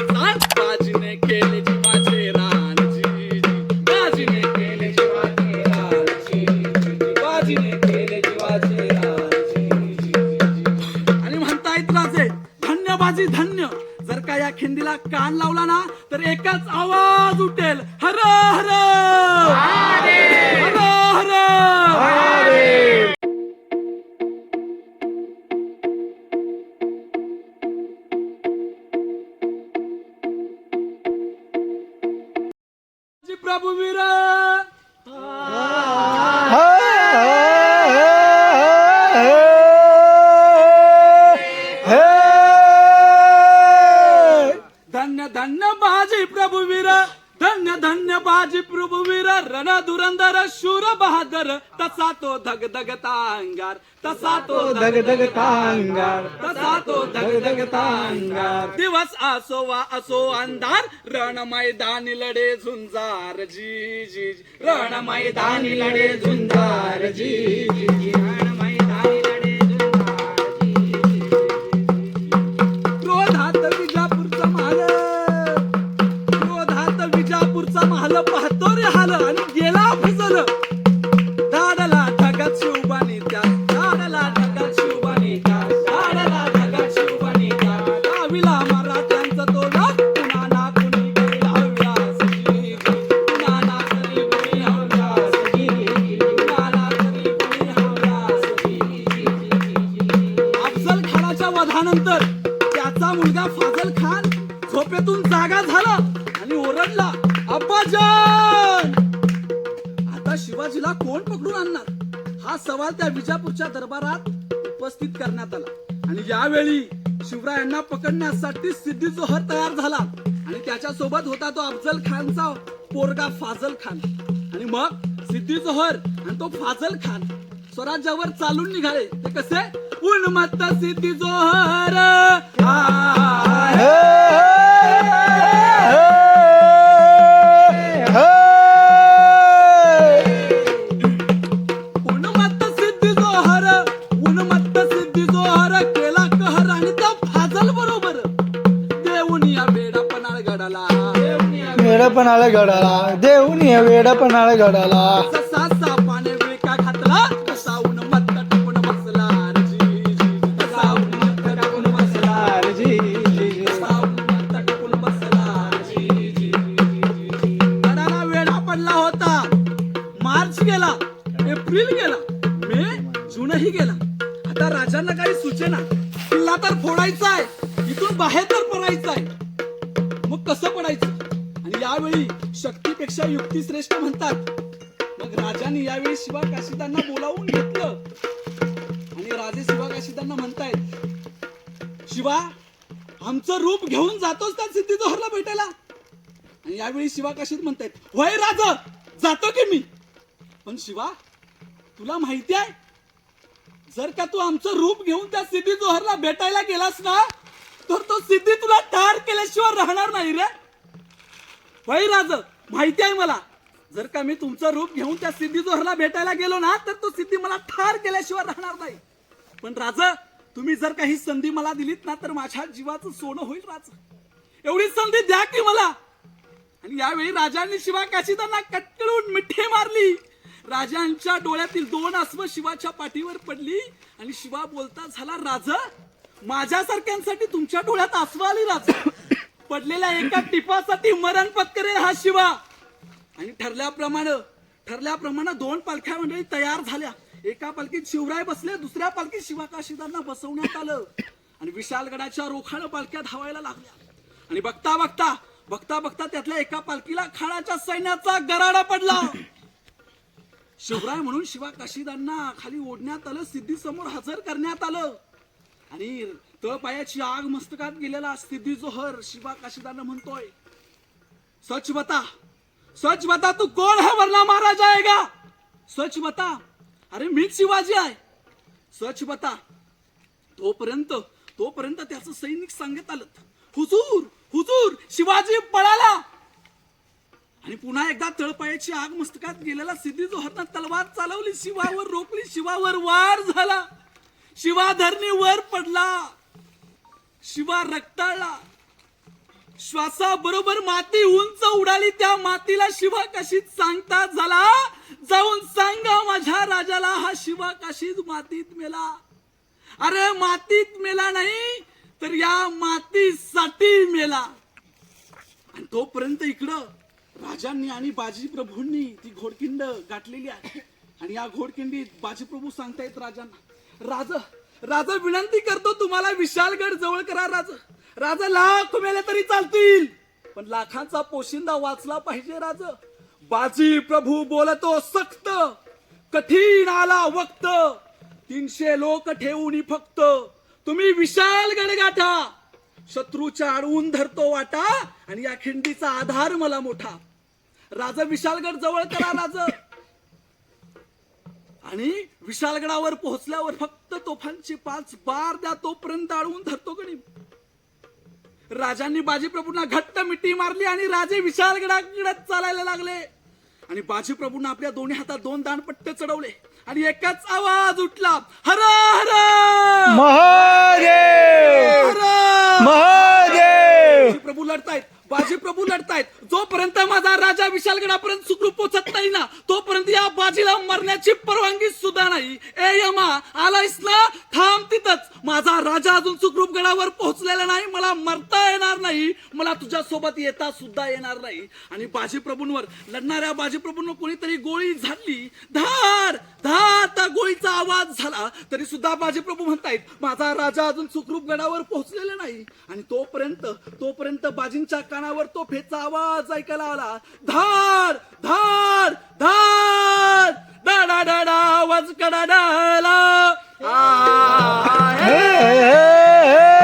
राणीचा बाजीने केले जीवाचे रान जी बाजीने केले जीवाचे रान जी बाजीने केले जीवाचे रान जी आणि म्हणतायत राजे धन्य बाजी धन्य. जर का या खिंडीला कान लावला ना तर एकच आवाज उठेल. हर हर. हर हर. जी प्रभू वीर धन्य धन्य बाजी प्रभुवीर धन्य धन्य बाजी प्रभुवीर रण धुरंदर शूर बहादर तसा तो धगधगता अंगार तसा तो धगधगता अंगार तसा तो धगधगता अंगार दिवस असो वा असो अंधार रण मैदानी लढे झुंजार जी जी जी. रण मैदानी लढे झुंजार जी जी झोपेतून जागा झाला आणि ओरडला अब्बाजान आता शिवाजीला कोण पकडून आणणार हा सवाल त्या विजापूरच्या दरबारात उपस्थित करण्यात आला आणि यावेळी शिवरायांना पकडण्यासाठी सिद्धी जोहर तयार झाला आणि त्याच्या सोबत होता तो अफजल खानचा पोरगा फाजल खान आणि मग सिद्धी जोहर आणि तो फाजल खान स्वराज्यावर चालून निघाले ते कसे उन्मत्त सिद्धी जोहर वेडपणाला घडाला देऊन ये वेडपणाला घडाला ससा सापाने विळका घातला? कसा उन्मत्त टाकून बसला रे जी, जी. कसा उन्मत्त टाकून बसला रे जी, जी. कसा टाकून बसला रे जी, जी, पडला होता. मार्च गेला एप्रिल गेला मे जूनही गेला. आता राजांना काही सुचेना. आणि यावेळी शक्तीपेक्षा युक्ती श्रेष्ठ म्हणतात. मग राजाने यावेळी शिवा काशीदांना बोलावून घेतलं. आणि राजे शिवा काशीदांना म्हणतायत शिवा आमचं रूप घेऊन जातोच त्या सिद्धी जोहरला भेटायला? आणि यावेळी शिवा काशीद म्हणतायत वय राज जातो की मी. पण शिवा तुला माहिती आहे जर का तू आमचं रूप घेऊन त्या सिद्धी जोहरला भेटायला गेलास ना तर तो सिद्धी तुला ठार केल्याशिवाय राहणार नाही रे. राज माहिती आहे मला. जर का मी तुमचं रूप घेऊन त्या सिद्धी जोहरला भेटायला गेलो ना तर तो सिद्धी मला ठार केल्याशिवाय राहणार नाही. पण राज तुम्ही जर काही संधी मला दिलीत ना तर माझ्या जीवाचं सोनं होईल राज. एवढी संधी द्या की मला. आणि यावेळी राजांनी शिवा काशीदांना कटकळून मिठी मारली. राजांच्या डोळ्यातील दोन अस्व शिवाच्या पाठीवर पडली. आणि शिवा बोलता झाला राज माझ्यासारख्यांसाठी तुमच्या डोळ्यात अस्व आली राज. पडलेल्या एका टिपासाठी मरण पत्करेल हा शिवा. आणि ठरल्याप्रमाणे ठरल्याप्रमाणे दोन पालख्या मंडळी तयार झाल्या. एका पालखीत शिवराय बसले दुसऱ्या पालखीत शिवाकाशीदांना बसवण्यात आलं. आणि विशालगडाच्या रोखाळ पालख्या धावायला लागल्या. आणि बघता बघता बघता बघता त्यातल्या एका पालखीला खानाच्या सैन्याचा गराडा पडला. शिवराय म्हणून शिवा काशीदांना खाली ओढण्यात आलं सिद्धी समोर हजर करण्यात आलं. आणि तळपायाची आग मस्तकात गेलेला सिद्धी जोहर शिवा काशीदांना म्हणतोय सच बता सच बता तू कोण है वरना महाराज आएगा? सच बता. अरे मीच शिवाजी आहे. सच बता. तोपर्यंत तोपर्यंत त्याचं सैनिक सांगत आलं हुजूर हुजूर शिवाजी पळाला. आणि पुन्हा एकदा तळपायाची आग मस्तकात गेलेला सिद्धी जोहरनं तलवार चालवली शिवावर रोखली शिवावर वार झाला. शिवाधरणी वर पडला. शिवा रक्ताळला श्वासाबरोबर माती उंच उडाली त्या मातीला शिवा काशीत सांगता झाला? जाऊन सांगा माझ्या राजाला हा शिवा काशीत मातीत मेला? अरे मातीत मेला नाही तर या मातीसाठी मेला. आणि तोपर्यंत इकडं राजांनी आणि बाजी प्रभूंनी ती घोडकिंड गाठलेली आहे. आणि या घोडकिंडीत बाजी प्रभू सांगतायत राजांना राज राजा विनंती करतो तुम्हाला विशालगड जवळ करा राजा. राजा लाख मेले तरी चालतील. पण लाखांचा पोशिंदा वाचला पाहिजे राजा. बाजी प्रभू बोलतो सक्त. कठीण आला वक्त. तीनशे लोक ठेवून फक्त. तुम्ही विशालगड गाठा. शत्रूच्या अडवून धरतो वाटा आणि या खिंडीचा आधार मला मोठा. राजा विशालगड जवळ करा राजा. आणि विशालगडावर पोहोचल्यावर फक्त तोफांची पाच बार द्या तोपर्यंत अडवून धरतो गणी राजांनी बाजीप्रभूंना घट्ट मिठी मारली आणि राजे विशालगडाकडे चालायला लागले. आणि बाजीप्रभूंना आपल्या दोन्ही हातात दोन दानपट्टे चढवले आणि एकच आवाज उठला हर हर! महादेव! हर महादेव! बाजी प्रभू लढतायत बाजी प्रभू लढतायत. जोपर्यंत माझा राजा विशालगडापर्यंत सुखरूप पोचत नाही ना तोपर्यंत या बाजीला मरण्याची परवानगी सुद्धा नाही. ए यमा आलायस ना? थांब तिथंच. माझा राजा अजून सुखरूप गडावर पोहोचलेला नाही मला मरता येणार नाही मला तुझ्या सोबत येता सुद्धा येणार नाही. आणि बाजीप्रभूंवर लढणाऱ्या बाजीप्रभूंवर कोणीतरी गोळी झाली. धार धार त्या गोळीचा आवाज झाला. तरी सुद्धा बाजी प्रभू म्हणतायत माझा राजा अजून सुखरूप गडावर पोहोचलेला नाही. आणि तोपर्यंत तोपर्यंत बाजींच्या कानावर तो फेचा आवाज ऐकायला आला. धार धार धार डाडा डाडा आवाज कडाडाला. आ, हे, हे. हे,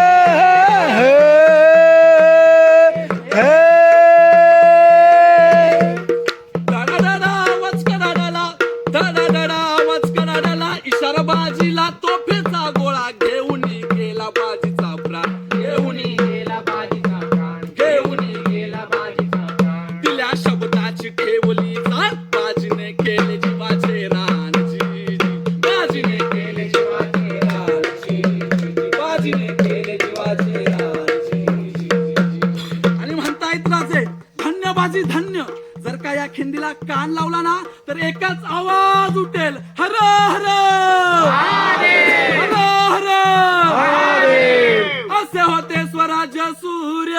म्हणतायत राजे धन्य बाजी धन्य. जर का या खिंडीला कान लावला ना तर एकच आवाज उठेल. हर हर. हर हर. असे होते स्वराज्य सूर्य.